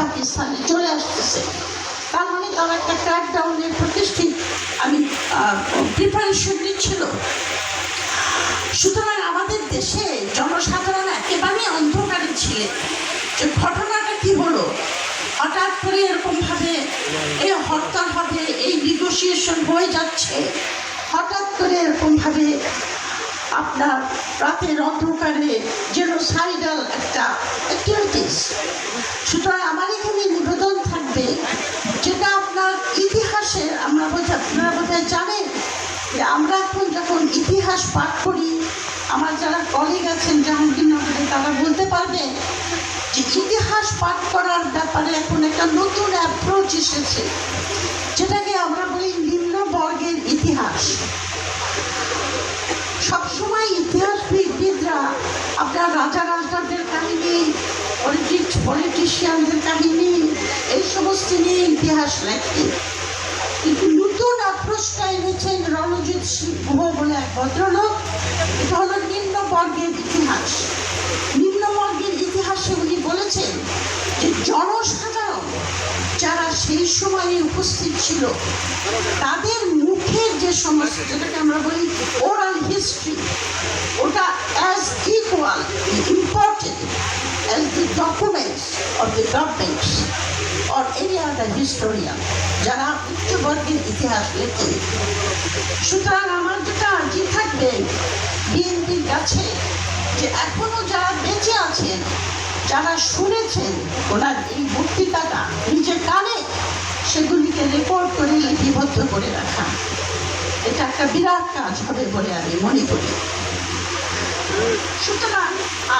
পাকিস্তানে চলে আসতেছে। তার মানে তারা একটা ক্র্যাকডাউনের প্রতিষ্ঠিত, আমি প্রিপারেশন নিচ্ছিল। সুতরাং আমাদের দেশে জনসাধারণ একেবারেই অন্ধকারে ছিলেন। যে ঘটনাটা কি হলো? হঠাৎ করে এরকমভাবে এই হরতাল হবে, এই নিগোসিয়েশন হয়ে যাচ্ছে। হঠাৎ করে এরকমভাবে আপনার রাতের অন্ধকারে জেনোসাইডাল একটা অ্যাক্টিভিটিস যে আমরা এখন যখন ইতিহাস পাঠ করি, আমার যারা কলিগ আছেন জাহাঙ্গীরনগরে, তারা বলতে পারবে যে ইতিহাস পাঠ করার ব্যাপারে এখন একটা নতুন অ্যাপ্রোচ এসেছে, যেটাকে আমরা বলি নিম্ন বর্গের ইতিহাস। সবসময় ইতিহাসবিদরা, আপনার রাজা রাজদারদের কাহিনী পলিটিক্স পলিটিশিয়ানদের কাহিনী, এই সমস্ত নিয়ে ইতিহাস লেখে। এনেছেন রণজিৎ সিংহ বলে এক ভদ্রলোক। এটা হলো নিম্ন বর্গের ইতিহাস। নিম্ন বর্গের ইতিহাসে উনি বলেছেন যে জনসাধারণ যারা সেই সময়ে উপস্থিত ছিল, তাদের মুখের যে সমস্ত, যেটাকে আমরা বলি ওরাল হিস্ট্রি ওটা as equal important as the documents of the governments or any other historian যারা উচ্চবর্গের ইতিহাস লেখেন সুতরাং আমার যেটা আর্জি থাকবে। বিএনপির কাছে যে এখনও যারা বেঁচে আছেন, যারা শুনেছেন ওনার এই বক্তৃতাটা, নিজের কানে সেগুলিকে রেকর্ড করে লিপিবদ্ধ করে রাখা। এটা একটা বিরাট কাজ হবে বলে আমি মনে করি। সুতরাং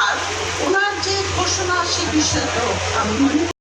আর ওনার যে ঘোষণা সে বিষয়ে আমি মনে